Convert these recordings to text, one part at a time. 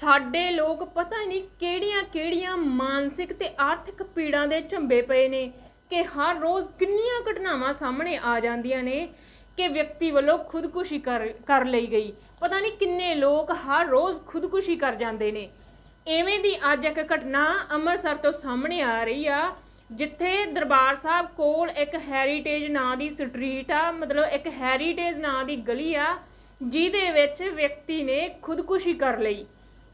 ਸਾਡੇ ਲੋਕ ਪਤਾ ਨਹੀਂ ਕਿਹੜੀਆਂ-ਕਿਹੜੀਆਂ ਮਾਨਸਿਕ ਤੇ ਆਰਥਿਕ ਪੀੜਾਂ ਦੇ ਝੰਬੇ ਪਏ ਨੇ ਕਿ ਹਰ ਰੋਜ਼ ਕਿੰਨੀਆਂ ਘਟਨਾਵਾਂ ਸਾਹਮਣੇ ਆ ਜਾਂਦੀਆਂ ਨੇ ਕਿ ਵਿਅਕਤੀ ਵੱਲੋਂ ਖੁਦਕੁਸ਼ੀ ਕਰ ਕਰ ਲਈ ਗਈ। ਪਤਾ ਨਹੀਂ ਕਿੰਨੇ ਲੋਕ ਹਰ ਰੋਜ਼ ਖੁਦਕੁਸ਼ੀ ਕਰ ਜਾਂਦੇ ਨੇ। ਐਵੇਂ ਦੀ ਅੱਜ ਇੱਕ ਘਟਨਾ ਅੰਮ੍ਰਿਤਸਰ ਤੋਂ ਸਾਹਮਣੇ ਆ ਰਹੀ ਆ, ਜਿੱਥੇ ਦਰਬਾਰ ਸਾਹਿਬ ਕੋਲ ਇੱਕ ਹੈਰੀਟੇਜ ਨਾਂ ਦੀ ਸਟਰੀਟ ਆ, ਮਤਲਬ ਇੱਕ ਹੈਰੀਟੇਜ ਨਾਂ ਦੀ ਗਲੀ ਆ, ਜਿਹਦੇ ਵਿੱਚ ਵਿਅਕਤੀ ਨੇ ਖੁਦਕੁਸ਼ੀ ਕਰ ਲਈ।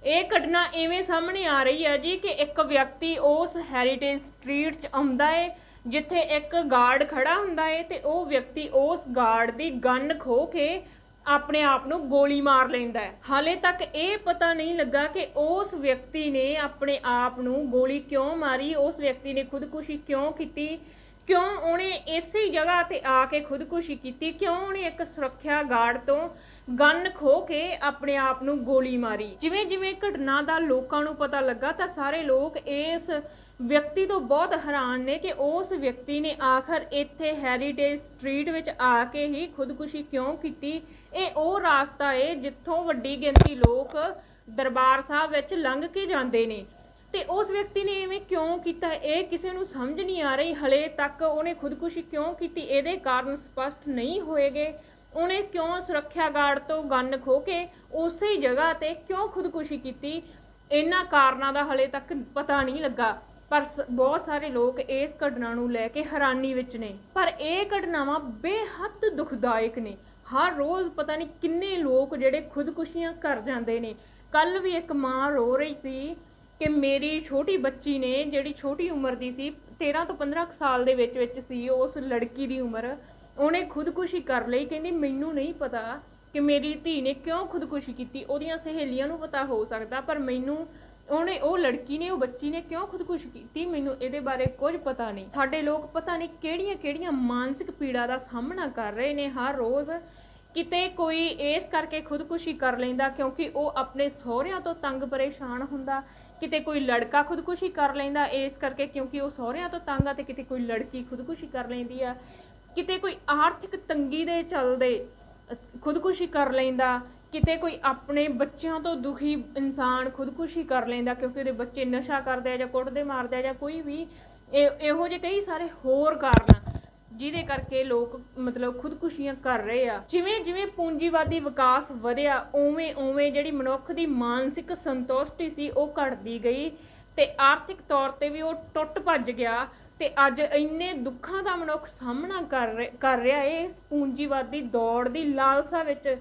ਇਹ ਘਟਨਾ ਇਵੇਂ ਸਾਹਮਣੇ ਆ ਰਹੀ ਹੈ ਜੀ ਕਿ ਇੱਕ ਵਿਅਕਤੀ ਉਸ ਹੈਰੀਟੇਜ ਸਟਰੀਟ 'ਚ ਆਉਂਦਾ ਏ, ਜਿੱਥੇ ਇੱਕ ਗਾਰਡ ਖੜਾ ਹੁੰਦਾ ਏ ਤੇ ਉਹ ਵਿਅਕਤੀ ਉਸ ਗਾਰਡ ਦੀ ਗਨ ਖੋ ਕੇ ਆਪਣੇ ਆਪ ਨੂੰ ਗੋਲੀ ਮਾਰ ਲੈਂਦਾ ਹੈ। ਹਾਲੇ ਤੱਕ ਇਹ ਪਤਾ ਨਹੀਂ ਲੱਗਾ ਕਿ ਉਸ ਵਿਅਕਤੀ ਨੇ ਆਪਣੇ ਆਪ ਨੂੰ ਗੋਲੀ ਕਿਉਂ ਮਾਰੀ, ਉਸ ਵਿਅਕਤੀ ਨੇ ਖੁਦਕੁਸ਼ੀ ਕਿਉਂ ਕੀਤੀ ਕਿਉਂ ਉਹਨੇ ਇਸੇ ਜਗ੍ਹਾ ਤੇ ਆ ਕੇ ਖੁਦਕੁਸ਼ੀ ਕੀਤੀ? ਕਿਉਂ ਉਹਨੇ ਇੱਕ ਸੁਰੱਖਿਆ ਗਾਰਡ ਤੋਂ ਗਨ ਖੋ ਕੇ ਆਪਣੇ ਆਪ ਨੂੰ ਗੋਲੀ ਮਾਰੀ? ਜਿਵੇਂ ਜਿਵੇਂ ਘਟਨਾ ਦਾ ਲੋਕਾਂ ਨੂੰ ਪਤਾ ਲੱਗਾ ਤਾਂ ਸਾਰੇ ਲੋਕ ਇਸ ਵਿਅਕਤੀ ਤੋਂ ਬਹੁਤ ਹੈਰਾਨ ਨੇ ਕਿ ਉਸ ਵਿਅਕਤੀ ਨੇ ਆਖਰ ਇੱਥੇ ਹੈਰੀਟੇਜ ਸਟਰੀਟ ਵਿੱਚ ਆ ਕੇ ਹੀ ਖੁਦਕੁਸ਼ੀ ਕਿਉਂ ਕੀਤੀ? ਇਹ ਉਹ ਰਾਸਤਾ ਏ ਜਿੱਥੋਂ ਵੱਡੀ ਗਿਣਤੀ ਲੋਕ ਦਰਬਾਰ ਸਾਹਿਬ ਵਿੱਚ ਲੰਘ ਕੇ ਜਾਂਦੇ ਨੇ। ਤੇ ਉਸ ਵਿਅਕਤੀ ਨੇ ਐਵੇਂ ਕਿਉਂ ਕੀਤਾ? ਇਹ ਕਿਸੇ ਨੂੰ ਸਮਝ ਨਹੀਂ ਆ ਰਹੀ। ਹਲੇ ਤੱਕ ਉਹਨੇ ਖੁਦਕੁਸ਼ੀ ਕਿਉਂ ਕੀਤੀ? ਇਹਦੇ ਕਾਰਨ ਸਪਸ਼ਟ ਨਹੀਂ ਹੋਏਗੇ। ਉਹਨੇ ਕਿਉਂ ਸੁਰੱਖਿਆ ਗਾਰਡ ਤੋਂ ਗਨ ਖੋ ਕੇ ਉਸੇ ਜਗ੍ਹਾ ਤੇ ਕਿਉਂ ਖੁਦਕੁਸ਼ੀ ਕੀਤੀ? ਇਹਨਾਂ ਕਾਰਨਾਂ ਦਾ ਹਲੇ ਤੱਕ ਪਤਾ ਨਹੀਂ ਲੱਗਾ। ਪਰ ਸ- ਬਹੁਤ ਸਾਰੇ ਲੋਕ ਇਸ ਘਟਨਾ ਨੂੰ ਲੈ ਕੇ ਹੈਰਾਨੀ ਵਿੱਚ ਨੇ। ਪਰ ਇਹ ਘਟਨਾਵਾਂ ਬੇਹੱਦ ਦੁਖਦਾਇਕ ਨੇ। ਹਰ ਰੋਜ਼ ਪਤਾ ਨਹੀਂ ਕਿੰਨੇ ਲੋਕ ਜਿਹੜੇ ਖੁਦਕੁਸ਼ੀਆਂ ਕਰ ਜਾਂਦੇ ਨੇ। ਕੱਲ ਵੀ ਇੱਕ ਮਾਂ ਰੋ ਰਹੀ ਸੀ। ਕਿ ਮੇਰੀ ਛੋਟੀ ਬੱਚੀ ਨੇ, ਜਿਹੜੀ ਛੋਟੀ ਉਮਰ ਦੀ ਸੀ 13 ਤੋਂ 15 ਕੁ ਸਾਲ ਦੇ ਵਿੱਚ ਵਿੱਚ ਸੀ, ਉਸ ਲੜਕੀ ਦੀ ਉਮਰ, ਉਹਨੇ ਖੁਦਕੁਸ਼ੀ ਕਰ ਲਈ। ਕਹਿੰਦੀ, ਮੈਨੂੰ ਨਹੀਂ ਪਤਾ ਕਿ ਮੇਰੀ ਧੀ ਨੇ ਕਿਉਂ ਖੁਦਕੁਸ਼ੀ ਕੀਤੀ। ਉਹਦੀਆਂ ਸਹੇਲੀਆਂ ਨੂੰ ਪਤਾ ਹੋ ਸਕਦਾ, ਪਰ ਮੈਨੂੰ ਉਹਨੇ, ਉਹ ਲੜਕੀ ਨੇ, ਉਹ ਬੱਚੀ ਨੇ ਕਿਉਂ ਖੁਦਕੁਸ਼ੀ ਕੀਤੀ? ਮੈਨੂੰ ਇਹਦੇ ਬਾਰੇ ਕੁਝ ਪਤਾ ਨਹੀਂ। ਸਾਡੇ ਲੋਕ ਪਤਾ ਨਹੀਂ ਕਿਹੜੀਆਂ ਕਿਹੜੀਆਂ ਮਾਨਸਿਕ ਪੀੜਾ ਦਾ ਸਾਹਮਣਾ ਕਰ ਰਹੇ ਨੇ ਹਰ ਰੋਜ਼। ਕਿਤੇ ਕੋਈ ਇਸ ਕਰਕੇ ਖੁਦਕੁਸ਼ੀ ਕਰ ਲੈਂਦਾ ਕਿਉਂਕਿ ਉਹ ਆਪਣੇ ਸਹੁਰਿਆਂ ਤੋਂ ਤੰਗ ਪਰੇਸ਼ਾਨ ਹੁੰਦਾ। ਕਿਤੇ ਕੋਈ ਲੜਕਾ ਖੁਦਕੁਸ਼ੀ ਕਰ ਲੈਂਦਾ ਇਸ ਕਰਕੇ ਕਿਉਂਕਿ ਉਹ ਸਹੁਰਿਆਂ ਤੋਂ ਤੰਗ ਆ ਤੇ ਕਿਤੇ ਕੋਈ ਲੜਕੀ ਖੁਦਕੁਸ਼ੀ ਕਰ ਲੈਂਦੀ ਆ। ਕਿਤੇ ਕੋਈ ਆਰਥਿਕ ਤੰਗੀ ਦੇ ਚੱਲਦੇ ਖੁਦਕੁਸ਼ੀ ਕਰ ਲੈਂਦਾ, ਕਿਤੇ ਕੋਈ ਆਪਣੇ ਬੱਚਿਆਂ ਤੋਂ ਦੁਖੀ ਇਨਸਾਨ ਖੁਦਕੁਸ਼ੀ ਕਰ ਲੈਂਦਾ ਕਿਉਂਕਿ ਉਹਦੇ ਬੱਚੇ ਨਸ਼ਾ ਕਰਦੇ ਆ ਜਾਂ ਕੁੱਟਦੇ ਮਾਰਦੇ ਆ ਜਾਂ ਕੋਈ ਵੀ ਇਹ ਇਹੋ ਜਿਹੇ ਕਈ ਸਾਰੇ ਹੋਰ ਕਾਰਨ ਜਿਹਦੇ ਕਰਕੇ ਲੋਕ ਮਤਲਬ ਖੁਦਕੁਸ਼ੀਆਂ ਕਰ ਰਹੇ ਆ। ਜਿਵੇਂ ਜਿਵੇਂ ਪੂੰਜੀਵਾਦੀ ਵਿਕਾਸ ਵਧਿਆ, ਉਵੇਂ ਉਵੇਂ ਜਿਹੜੀ ਮਨੁੱਖ ਦੀ ਮਾਨਸਿਕ ਸੰਤੁਸ਼ਟੀ ਸੀ ਉਹ ਘਟਦੀ ਗਈ ਤੇ ਆਰਥਿਕ ਤੌਰ ਤੇ ਵੀ ਉਹ ਟੁੱਟ ਭੱਜ ਗਿਆ ਤੇ ਅੱਜ ਇੰਨੇ ਦੁੱਖਾਂ ਦਾ ਮਨੁੱਖ ਸਾਹਮਣਾ ਕਰ ਰਿ- ਕਰ ਰਿਹਾ ਏ ਇਸ ਪੂੰਜੀਵਾਦੀ ਦੌੜ ਦੀ ਲਾਲਸਾ ਵਿੱਚ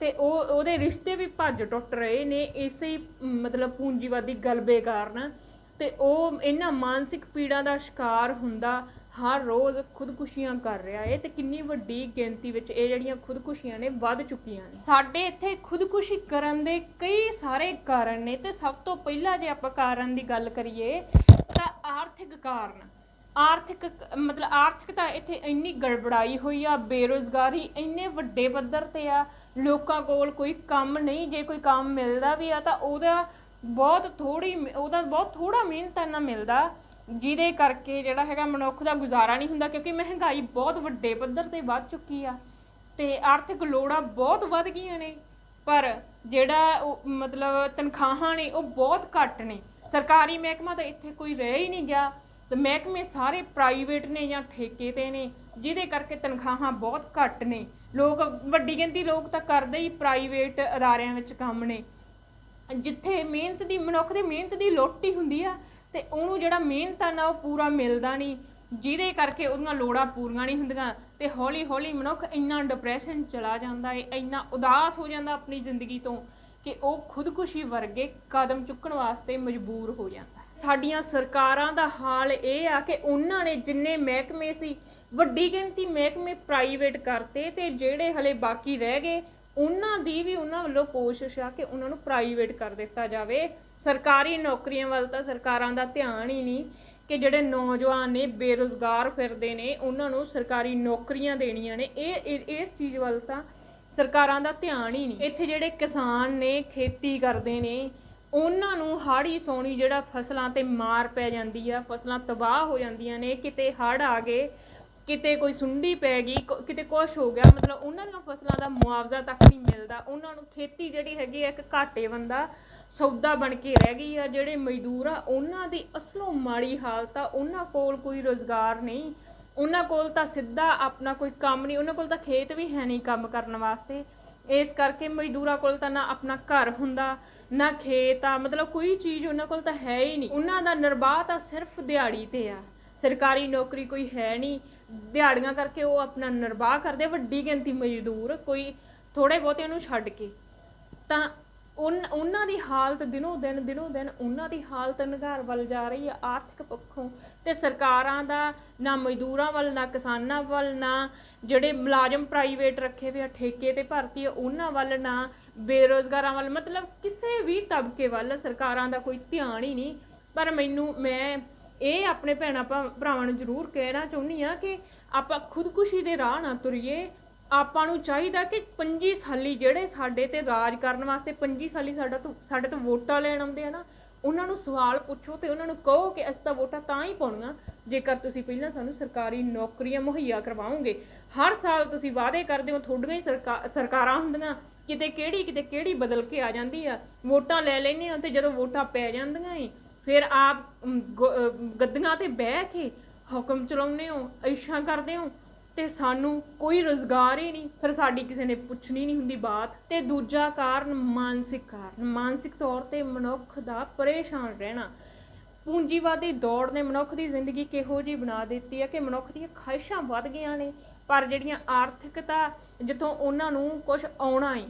ਤੇ ਉਹ, ਉਹਦੇ ਰਿਸ਼ਤੇ ਵੀ ਭੱਜ ਟੁੱਟ ਰਹੇ ਨੇ ਇਸੇ ਮਤਲਬ ਪੂੰਜੀਵਾਦੀ ਗਲਬੇ ਕਾਰਨ ਤੇ ਉਹ ਇਹਨਾਂ ਮਾਨਸਿਕ ਪੀੜਾਂ ਦਾ ਸ਼ਿਕਾਰ ਹੁੰਦਾ ਹਰ ਰੋਜ਼ ਖੁਦਕੁਸ਼ੀਆਂ ਕਰ ਰਿਹਾ ਏ ਤੇ ਕਿੰਨੀ ਵੱਡੀ ਗਿਣਤੀ ਵਿੱਚ ਇਹ ਜਿਹੜੀਆਂ ਖੁਦਕੁਸ਼ੀਆਂ ਨੇ ਵੱਧ ਚੁੱਕੀਆਂ ਨੇ। ਸਾਡੇ ਇੱਥੇ ਖੁਦਕੁਸ਼ੀ ਕਰਨ ਦੇ ਕਈ ਸਾਰੇ ਕਾਰਨ ਨੇ ਤੇ ਸਭ ਤੋਂ ਪਹਿਲਾਂ ਜੇ ਆਪਾਂ ਕਾਰਨ ਦੀ ਗੱਲ ਕਰੀਏ ਤਾਂ ਆਰਥਿਕ ਕਾਰਨ। ਆਰਥਿਕ ਮਤਲਬ ਆਰਥਿਕਤਾ ਇੱਥੇ ਇੰਨੀ ਗੜਬੜਾਈ ਹੋਈ ਆ, ਬੇਰੋਜ਼ਗਾਰੀ ਇੰਨੇ ਵੱਡੇ ਪੱਧਰ ਤੇ ਆ, ਲੋਕਾਂ ਕੋਲ ਕੋਈ ਕੰਮ ਨਹੀਂ, ਜੇ ਕੋਈ ਕੰਮ ਮਿਲਦਾ ਵੀ ਆ ਤਾਂ ਉਹਦਾ ਬਹੁਤ ਥੋੜੀ ਉਹਦਾ ਬਹੁਤ ਥੋੜਾ ਮਿਹਨਤ ਨਾਲ ਮਿਲਦਾ ਜਿਹਦੇ ਕਰਕੇ ਜਿਹੜਾ ਹੈਗਾ ਮਨੁੱਖ ਦਾ ਗੁਜ਼ਾਰਾ ਨਹੀਂ ਹੁੰਦਾ, ਕਿਉਂਕਿ ਮਹਿੰਗਾਈ ਬਹੁਤ ਵੱਡੇ ਪੱਧਰ ਤੇ ਵੱਧ ਚੁੱਕੀ ਆ ਤੇ ਆਰਥਿਕ ਲੋੜਾਂ ਬਹੁਤ ਵੱਧ ਗਈਆਂ ਨੇ, ਪਰ ਜਿਹੜਾ ਉਹ ਮਤਲਬ ਤਨਖਾਹਾਂ ਨੇ ਉਹ ਬਹੁਤ ਘੱਟ ਨੇ। ਸਰਕਾਰੀ ਮਹਿਕਮਾ ਤਾਂ ਇੱਥੇ ਕੋਈ ਰਹਿ ਹੀ ਨਹੀਂ ਗਿਆ। ਮਹਿਕਮੇ ਸਾਰੇ ਪ੍ਰਾਈਵੇਟ ਨੇ ਜਾਂ ਠੇਕੇ ਤੇ ਨੇ, ਜਿਹਦੇ ਕਰਕੇ ਤਨਖਾਹਾਂ ਬਹੁਤ ਘੱਟ ਨੇ। ਲੋਕ, ਵੱਡੀ ਗਿਣਤੀ ਲੋਕ ਤਾਂ ਕਰਦੇ ਹੀ ਪ੍ਰਾਈਵੇਟ ਅਦਾਰਿਆਂ ਵਿੱਚ ਕੰਮ ਨੇ। ਜਿੱਥੇ ਮਿਹਨਤ ਦੀ, ਮਨੁੱਖ ਦੀ ਮਿਹਨਤ ਦੀ ਲੁੱਟ ਹੀ ਹੁੰਦੀ ਆ ਤੇ ਉਹਨੂੰ ਜਿਹੜਾ ਮਿਹਨਤਾਂ ਆ ਨਾ, ਉਹ ਪੂਰਾ ਮਿਲਦਾ ਨਹੀਂ। ਜਿਹਦੇ ਕਰਕੇ ਉਹਦੀਆਂ ਲੋੜਾਂ ਪੂਰੀਆਂ ਨਹੀਂ ਹੁੰਦੀਆਂ। ਤੇ ਹੌਲੀ ਹੌਲੀ ਮਨੁੱਖ ਇੰਨਾ ਡਿਪਰੈਸ਼ਨ ਚਲਾ ਜਾਂਦਾ ਏ, ਇੰਨਾ ਉਦਾਸ ਹੋ ਜਾਂਦਾ ਆਪਣੀ ਜ਼ਿੰਦਗੀ ਤੋਂ ਕਿ ਉਹ ਖੁਦਕੁਸ਼ੀ ਵਰਗੇ ਕਦਮ ਚੁੱਕਣ ਵਾਸਤੇ ਮਜਬੂਰ ਹੋ ਜਾਂਦਾ। ਸਾਡੀਆਂ ਸਰਕਾਰਾਂ ਦਾ ਹਾਲ ਇਹ ਆ ਕਿ ਉਹਨਾਂ ਨੇ ਜਿੰਨੇ ਮਹਿਕਮੇ ਸੀ, ਵੱਡੀ ਗਿਣਤੀ ਮਹਿਕਮੇ ਪ੍ਰਾਈਵੇਟ ਕਰਤੇ ਤੇ ਜਿਹੜੇ ਹਲੇ ਬਾਕੀ ਰਹਿ ਗਏ ਉਹਨਾਂ ਦੀ ਵੀ ਉਹਨਾਂ ਵੱਲੋਂ ਕੋਸ਼ਿਸ਼ ਆ ਕਿ ਉਹਨਾਂ ਨੂੰ ਪ੍ਰਾਈਵੇਟ ਕਰ ਦਿੱਤਾ ਜਾਵੇ। ਸਰਕਾਰੀ ਨੌਕਰੀਆਂ ਵੱਲ ਤਾਂ ਸਰਕਾਰਾਂ ਦਾ ਧਿਆਨ ਹੀ ਨਹੀਂ ਕਿ ਜਿਹੜੇ ਨੌਜਵਾਨ ਨੇ, ਬੇਰੁਜ਼ਗਾਰ ਫਿਰਦੇ ਨੇ, ਉਹਨਾਂ ਨੂੰ ਸਰਕਾਰੀ ਨੌਕਰੀਆਂ ਦੇਣੀਆਂ ਨੇ। ਇਹ, ਇਹ- ਇਸ ਚੀਜ਼ ਵੱਲ ਤਾਂ ਸਰਕਾਰਾਂ ਦਾ ਧਿਆਨ ਹੀ ਨਹੀਂ। ਇੱਥੇ ਜਿਹੜੇ ਕਿਸਾਨ ਨੇ, ਖੇਤੀ ਕਰਦੇ ਨੇ, ਉਹਨਾਂ ਨੂੰ ਹਾੜੀ ਸੋਣੀ ਜਿਹੜਾ ਫਸਲਾਂ ਤੇ ਮਾਰ ਪੈ ਜਾਂਦੀ ਆ, ਫਸਲਾਂ ਤਬਾਹ ਹੋ ਜਾਂਦੀਆਂ ਨੇ, ਕਿਤੇ ਹੜ੍ਹ ਆ ਗਏ ਕਿਤੇ ਕੋਈ ਸੁੰਡੀ ਪੈ ਗਈ, ਕ- ਕਿਤੇ ਕੁਛ ਹੋ ਗਿਆ, ਮਤਲਬ ਉਹਨਾਂ ਦੀਆਂ ਫਸਲਾਂ ਦਾ ਮੁਆਵਜ਼ਾ ਤੱਕ ਨਹੀਂ ਮਿਲਦਾ। ਉਹਨਾਂ ਨੂੰ ਖੇਤੀ ਜਿਹੜੀ ਹੈਗੀ ਆ, ਇੱਕ ਘਾਟੇ ਬੰਦਾ ਸੌਦਾ ਬਣ ਕੇ ਰਹਿ ਗਈ ਆ, ਜਿਹੜੇ ਮਜ਼ਦੂਰ ਆ, ਉਹਨਾਂ ਦੀ ਅਸਲੋਂ ਮਾੜੀ ਹਾਲਤ ਆ, ਉਹਨਾਂ ਕੋਲ ਕੋਈ ਰੋਜ਼ਗਾਰ ਨਹੀਂ। ਉਹਨਾਂ ਕੋਲ ਤਾਂ ਸਿੱਧਾ ਆਪਣਾ ਕੋਈ ਕੰਮ ਨਹੀਂ, ਉਹਨਾਂ ਕੋਲ ਤਾਂ ਖੇਤ ਵੀ ਹੈ ਨਹੀਂ ਕੰਮ ਕਰਨ ਵਾਸਤੇ। ਇਸ ਕਰਕੇ ਮਜ਼ਦੂਰਾਂ ਕੋਲ ਤਾਂ ਨਾ ਆਪਣਾ ਘਰ ਹੁੰਦਾ, ਨਾ ਖੇਤ ਆ, ਮਤਲਬ ਕੋਈ ਚੀਜ਼ ਉਹਨਾਂ ਕੋਲ ਤਾਂ ਹੈ ਹੀ ਨਹੀਂ। ਉਹਨਾਂ ਦਾ ਨਿਰਵਾਹ ਤਾਂ ਸਿਰਫ ਦਿਹਾੜੀ ਤੇ ਆ। ਸਰਕਾਰੀ ਨੌਕਰੀ ਕੋਈ ਹੈ ਨਹੀਂ। ਦਿਹਾੜੀਆਂ ਕਰਕੇ ਉਹ ਆਪਣਾ ਨਿਰਵਾਹ ਕਰਦੇ, ਵੱਡੀ ਗਿਣਤੀ ਮਜ਼ਦੂਰ, ਕੋਈ ਥੋੜੇ ਬਹੁਤੇ ਨੂੰ ਛੱਡ ਕੇ। ਤਾਂ ਉਨ- ਉਹਨਾਂ ਦੀ ਹਾਲਤ ਦਿਨੋ ਦਿਨ ਦਿਨੋ ਦਿਨ ਉਹਨਾਂ ਦੀ ਹਾਲਤ ਨਿਘਾਰ ਵੱਲ ਜਾ ਰਹੀ ਹੈ ਆਰਥਿਕ ਪੱਖੋਂ। ਤੇ ਸਰਕਾਰਾਂ ਦਾ ਨਾ ਮਜ਼ਦੂਰਾਂ ਵੱਲ, ਨਾ ਕਿਸਾਨਾਂ ਵੱਲ, ਨਾ ਜਿਹੜੇ ਮੁਲਾਜ਼ਮ ਪ੍ਰਾਈਵੇਟ ਰੱਖੇ ਹੋਏ ਆ, ਠੇਕੇ ਤੇ ਭਰਤੀ ਆ, ਉਹਨਾਂ ਵੱਲ, ਨਾ ਬੇਰੋਜ਼ਗਾਰਾਂ ਵੱਲ। ਮਤਲਬ ਕਿਸੇ ਵੀ ਤਬਕੇ ਵੱਲ ਸਰਕਾਰਾਂ ਦਾ ਕੋਈ ਧਿਆਨ ਹੀ ਨਹੀਂ। ਪਰ ਮੈਨੂੰ, ਮੈਂ ਇਹ ਆਪਣੇ ਭੈਣਾਂ ਭਾ- ਭਰਾਵਾਂ ਨੂੰ ਜ਼ਰੂਰ ਕਹਿਣਾ ਚਾਹੁੰਦੀ ਆ ਕਿ ਆਪਾਂ ਖੁਦਕੁਸ਼ੀ ਦੇ ਰਾਹ ਨਾ ਤੁਰੀਏ। ਆਪਾਂ ਨੂੰ ਚਾਹੀਦਾ ਕਿ 25 ਸਾਲੀ ਜਿਹੜੇ ਸਾਡੇ ਤੇ ਰਾਜ ਕਰਨ ਵਾਸਤੇ 25 ਸਾਲੀ ਸਾਡਾ ਤੋਂ ਸਾਡੇ ਤੋਂ ਵੋਟਾਂ ਲੈਣ ਆਉਂਦੇ ਆ ਨਾ, ਉਹਨਾਂ ਨੂੰ ਸਵਾਲ ਪੁੱਛੋ ਤੇ ਉਹਨਾਂ ਨੂੰ ਕਹੋ ਕਿ ਅਸੀਂ ਤਾਂ ਵੋਟਾਂ ਤਾਂ ਹੀ ਪਾਉਣੀਆਂ। ਜੇਕਰ ਤੁਸੀਂ ਪਹਿਲਾਂ ਸਾਨੂੰ ਸਰਕਾਰੀ ਨੌਕਰੀਆਂ ਮੁਹੱਈਆ ਕਰਵਾਓਗੇ, ਹਰ ਸਾਲ ਤੁਸੀਂ ਵਾਅਦੇ ਕਰਦੇ ਹੋ ਤੁਹਾਡੀਆਂ ਹੀ ਸਰਕਾ- ਸਰਕਾਰਾਂ ਹੁੰਦੀਆਂ, ਕਿਤੇ ਕਿਹੜੀ ਕਿਤੇ ਕਿਹੜੀ ਬਦਲ ਕੇ ਆ ਜਾਂਦੀ ਆ। ਵੋਟਾਂ ਲੈ ਲੈਂਦੇ ਆ ਤੇ ਜਦੋਂ ਵੋਟਾਂ ਪੈ ਜਾਂਦੀਆਂ ਏ ਫਿਰ ਆਪ ਅਮ, ਗੱਦੀਆਂ ਤੇ ਬਹਿ ਕੇ ਹੁਕਮ ਚਲਾਉਂਦੇ ਹੋ ਇਸ਼ਾਂ ਕਰਦੇ ਹੋ ਤੇ ਸਾਨੂੰ ਕੋਈ ਰੋਜ਼ਗਾਰ ਹੀ ਨਹੀਂ ਫਿਰ ਸਾਡੀ ਕਿਸੇ ਨੇ ਪੁੱਛਣੀ ਨਹੀਂ ਹੁੰਦੀ ਬਾਤ। ਤੇ ਦੂਜਾ ਕਾਰਨ ਮਾਨਸਿਕ ਕਾਰਨ ਮਾਨਸਿਕ ਤੌਰ ਤੇ ਮਨੁੱਖ ਦਾ ਪਰੇਸ਼ਾਨ ਰਹਿਣਾ। ਪੂੰਜੀਵਾਦੀ ਦੌੜ ਨੇ ਮਨੁੱਖ ਦੀ ਜ਼ਿੰਦਗੀ ਕਿਹੋ ਜਿਹੀ ਬਣਾ ਦਿੱਤੀ ਹੈ ਕਿ ਮਨੁੱਖ ਦੀਆਂ ਖਾਹਿਸ਼ਾਂ ਵੱਧ ਗਈਆਂ ਨੇ ਪਰ ਜਿਹੜੀਆਂ ਆਰਥਿਕਤਾ ਜਿੱਥੋਂ ਉਹਨਾਂ ਨੂੰ ਕੁਝ ਆਉਣਾ ਹੈ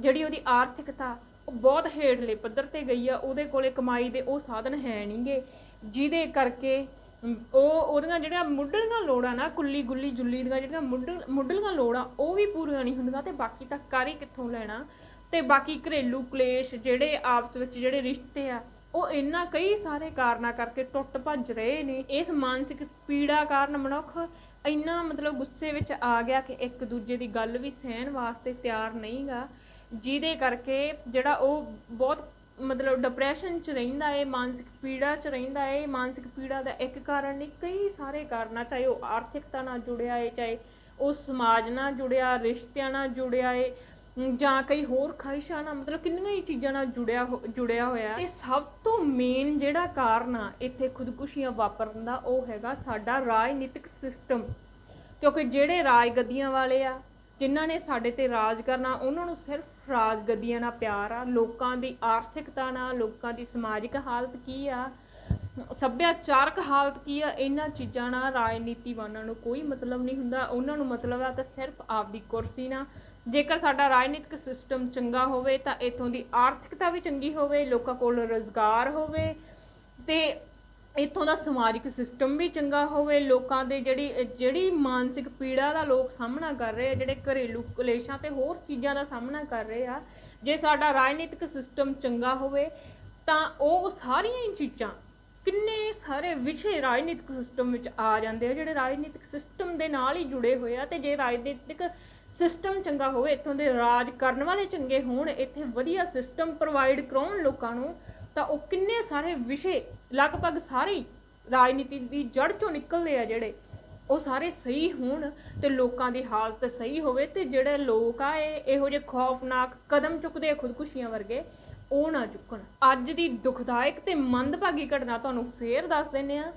ਜਿਹੜੀ ਉਹਦੀ ਆਰਥਿਕਤਾ ਉਹ ਬਹੁਤ ਹੇਠਲੇ ਪੱਧਰ ਤੇ ਗਈ ਆ, ਉਹਦੇ ਕੋਲੇ ਕਮਾਈ ਦੇ ਉਹ ਸਾਧਨ ਹੈ ਨਹੀਂਗੇ ਜਿਹਦੇ ਕਰਕੇ ਉਹ, ਉਹਦੀਆਂ ਜਿਹੜੀਆਂ ਮੁੱਢਲੀਆਂ ਲੋੜਾਂ ਨਾ, ਕੁੱਲੀ ਗੁੱਲੀ ਜੁੱਲੀ ਦੀਆਂ ਜਿਹੜੀਆਂ ਮੁੱਢ, ਮੁੱਢਲੀਆਂ ਲੋੜਾਂ, ਉਹ ਵੀ ਪੂਰੀਆਂ ਨਹੀਂ ਹੁੰਦੀਆਂ ਤੇ ਬਾਕੀ ਤਾਂ ਕਰ ਹੀ ਕਿੱਥੋਂ ਲੈਣਾ। ਤੇ ਬਾਕੀ ਘਰੇਲੂ ਕਲੇਸ਼ ਜਿਹੜੇ ਆਪਸ ਵਿੱਚ ਜਿਹੜੇ ਰਿਸ਼ਤੇ ਆ, ਉਹ ਇੰਨਾ ਕਈ ਸਾਰੇ ਕਾਰਨਾਂ ਕਰਕੇ ਟੁੱਟ ਭੱਜ ਰਹੇ ਨੇ। ਇਸ ਮਾਨਸਿਕ ਪੀੜਾ ਕਾਰਨ ਮਨੁੱਖ ਇੰਨਾ ਮਤਲਬ ਗੁੱਸੇ ਵਿੱਚ ਆ ਗਿਆ ਕਿ ਇੱਕ ਦੂਜੇ ਦੀ ਗੱਲ ਵੀ ਸਹਿਣ ਵਾਸਤੇ ਤਿਆਰ ਨਹੀਂਗਾ। ਜਿਹਦੇ ਕਰਕੇ ਜਿਹੜਾ ਉਹ ਬਹੁਤ ਮਤਲਬ ਡਿਪਰੈਸ਼ਨ ਚ ਰਹਿੰਦਾ ਏ ਮਾਨਸਿਕ ਪੀੜਾ ਚ ਰਹਿੰਦਾ ਏ ਮਾਨਸਿਕ ਪੀੜਾ ਦਾ ਇੱਕ ਕਾਰਨ ਨਹੀਂ, ਕਈ ਸਾਰੇ ਕਾਰਨ ਆ ਚਾਹੇ ਉਹ ਆਰਥਿਕਤਾ ਨਾਲ ਜੁੜਿਆ ਏ ਚਾਹੇ ਉਹ ਸਮਾਜ ਨਾਲ ਜੁੜਿਆ, ਰਿਸ਼ਤਿਆਂ ਨਾਲ ਜੁੜਿਆ ਏ ਜਾਂ ਕਈ ਹੋਰ ਖਾਹਿਸ਼ਾਂ ਨਾਲ, ਮਤਲਬ ਕਿੰਨੀਆਂ ਹੀ ਚੀਜ਼ਾਂ ਨਾਲ ਜੁੜਿਆ ਹੋ- ਜੁੜਿਆ ਹੋਇਆ ਤੇ ਸਭ ਤੋਂ ਮੇਨ ਜਿਹੜਾ ਕਾਰਨ ਆ ਇੱਥੇ ਖੁਦਕੁਸ਼ੀਆਂ ਵਾਪਰਨ ਦਾ, ਉਹ ਹੈਗਾ ਸਾਡਾ ਰਾਜਨੀਤਿਕ ਸਿਸਟਮ ਕਿਉਂਕਿ ਜਿਹੜੇ ਰਾਜ ਗੱਦੀਆਂ ਵਾਲੇ ਆ, ਜਿਨ੍ਹਾਂ ਨੇ ਸਾਡੇ ਤੇ ਰਾਜ ਕਰਨਾ, ਉਹਨਾਂ ਨੂੰ ਸਿਰਫ ਰਾਜਗੱਦੀਆਂ ਨਾਲ ਪਿਆਰ ਆ, ਲੋਕਾਂ ਦੀ ਆਰਥਿਕਤਾ ਨਾਲ, ਲੋਕਾਂ ਦੀ ਸਮਾਜਿਕ ਹਾਲਤ ਕੀ ਆ, ਸੱਭਿਆਚਾਰਕ ਹਾਲਤ ਕੀ ਆ, ਇਹਨਾਂ ਚੀਜ਼ਾਂ ਨਾਲ ਰਾਜਨੀਤੀਵਾਨਾਂ ਨੂੰ ਕੋਈ ਮਤਲਬ ਨਹੀਂ ਹੁੰਦਾ। ਉਹਨਾਂ ਨੂੰ ਮਤਲਬ ਆ ਤਾਂ ਸਿਰਫ ਆਪਦੀ ਕੁਰਸੀ ਨਾਲ। ਜੇਕਰ ਸਾਡਾ ਰਾਜਨੀਤਿਕ ਸਿਸਟਮ ਚੰਗਾ ਹੋਵੇ ਤਾਂ ਇਥੋਂ ਦੀ ਆਰਥਿਕਤਾ ਵੀ ਚੰਗੀ ਹੋਵੇ, ਲੋਕਾਂ ਕੋਲ ਰੋਜ਼ਗਾਰ ਹੋਵੇ ਤੇ ਇੱਥੋਂ ਦਾ ਸਮਾਜਿਕ ਸਿਸਟਮ ਵੀ ਚੰਗਾ ਹੋਵੇ, ਲੋਕਾਂ ਦੇ ਜਿਹੜੀ ਜਿਹੜੀ ਮਾਨਸਿਕ ਪੀੜਾ ਦਾ ਲੋਕ ਸਾਹਮਣਾ ਕਰ ਰਹੇ ਆ, ਜਿਹੜੇ ਘਰੇਲੂ ਕਲੇਸ਼ਾਂ ਤੇ ਹੋਰ ਚੀਜ਼ਾਂ ਦਾ ਸਾਹਮਣਾ ਕਰ ਰਹੇ ਆ, ਜੇ ਸਾਡਾ ਰਾਜਨੀਤਿਕ ਸਿਸਟਮ ਚੰਗਾ ਹੋਵੇ, ਤਾਂ ਉਹ ਸਾਰੀਆਂ ਹੀ ਚੀਜ਼ਾਂ ਕਿੰਨੇ ਸਾਰੇ ਵਿਸ਼ੇ ਰਾਜਨੀਤਿਕ ਸਿਸਟਮ ਵਿੱਚ ਆ ਜਾਂਦੇ ਆ, ਜਿਹੜੇ ਰਾਜਨੀਤਿਕ ਸਿਸਟਮ ਦੇ ਨਾਲ ਹੀ ਜੁੜੇ ਹੋਏ ਆ, ਤੇ ਜੇ ਰਾਜਨੀਤਿਕ ਸਿਸਟਮ ਚੰਗਾ ਹੋਵੇ, ਇੱਥੋਂ ਦੇ ਰਾਜ ਕਰਨ ਵਾਲੇ ਚੰਗੇ ਹੋਣ, ਇੱਥੇ ਵਧੀਆ ਸਿਸਟਮ ਪ੍ਰੋਵਾਈਡ ਕਰਾਉਣ ਲੋਕਾਂ ਨੂੰ ਤਾਂ ਉਹ ਕਿੰਨੇ ਸਾਰੇ ਵਿਸ਼ੇ ਲਗਭਗ ਸਾਰੇ ਰਾਜਨੀਤੀ ਦੀ ਜੜ ਚੋਂ ਨਿਕਲਦੇ ਆ ਜਿਹੜੇ। ਉਹ ਸਾਰੇ ਸਹੀ ਹੋਣ ਤੇ ਲੋਕਾਂ ਦੀ ਹਾਲਤ ਸਹੀ ਹੋਵੇ ਤੇ ਜਿਹੜੇ ਲੋਕ ਆ, ਇਹ ਇਹੋ ਜਿਹੇ ਖੌਫਨਾਕ ਕਦਮ ਚੁੱਕਦੇ ਆ ਖੁਦਕੁਸ਼ੀਆਂ ਵਰਗੇ, ਉਹ ਨਾ ਚੁੱਕਣ। ਅੱਜ ਦੀ ਦੁਖਦਾਇਕ ਤੇ ਮੰਦਭਾਗੀ ਘਟਨਾ ਤੁਹਾਨੂੰ ਫੇਰ ਦੱਸ ਦਿੰਨੇ ਆ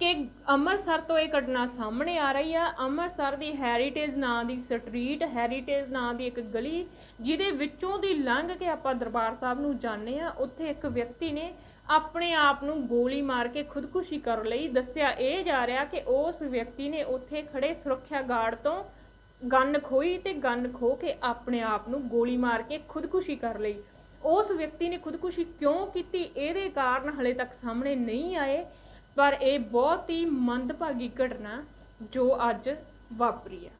ਕਿ ਅੰਮ੍ਰਿਤਸਰ ਤੋਂ ਇਹ ਘਟਨਾ ਸਾਹਮਣੇ ਆ ਰਹੀ ਆ। ਅੰਮ੍ਰਿਤਸਰ ਦੀ ਹੈਰੀਟੇਜ ਨਾਂ ਦੀ ਸਟਰੀਟ ਹੈਰੀਟੇਜ ਨਾਂ ਦੀ ਇੱਕ ਗਲੀ, ਜਿਹਦੇ ਵਿੱਚੋਂ ਦੀ ਲੰਘ ਕੇ ਆਪਾਂ ਦਰਬਾਰ ਸਾਹਿਬ ਨੂੰ ਜਾਂਦੇ ਆ। ਉੱਥੇ ਇੱਕ ਵਿਅਕਤੀ ਨੇ ਆਪਣੇ ਆਪ ਨੂੰ ਗੋਲੀ ਮਾਰ ਕੇ ਖੁਦਕੁਸ਼ੀ ਕਰ ਲਈ ਦੱਸਿਆ। ਇਹ ਜਾ ਰਿਹਾ ਕਿ ਉਸ ਵਿਅਕਤੀ ਨੇ ਉੱਥੇ ਖੜੇ ਸੁਰੱਖਿਆ ਗਾਰਡ ਤੋਂ ਗਨ ਖੋਈ ਤੇ ਗਨ ਖੋ ਕੇ ਆਪਣੇ ਆਪ ਨੂੰ ਗੋਲੀ ਮਾਰ ਕੇ ਖੁਦਕੁਸ਼ੀ ਕਰ ਲਈ। ਉਸ ਵਿਅਕਤੀ ਨੇ ਖੁਦਕੁਸ਼ੀ ਕਿਉਂ ਕੀਤੀ? ਇਹਦੇ ਕਾਰਨ ਹਲੇ ਤੱਕ ਸਾਹਮਣੇ ਨਹੀਂ ਆਏ। ਪਰ ਇਹ ਬਹੁਤ ਹੀ ਮੰਦਭਾਗੀ ਘਟਨਾ ਜੋ ਅੱਜ ਵਾਪਰੀ ਹੈ।